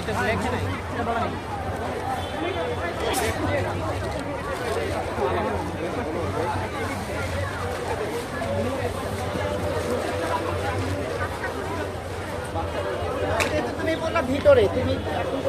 এটা ব্ল্যাক নাই এটা বড় নাই তুমি বললা ভিতরে তুমি এখন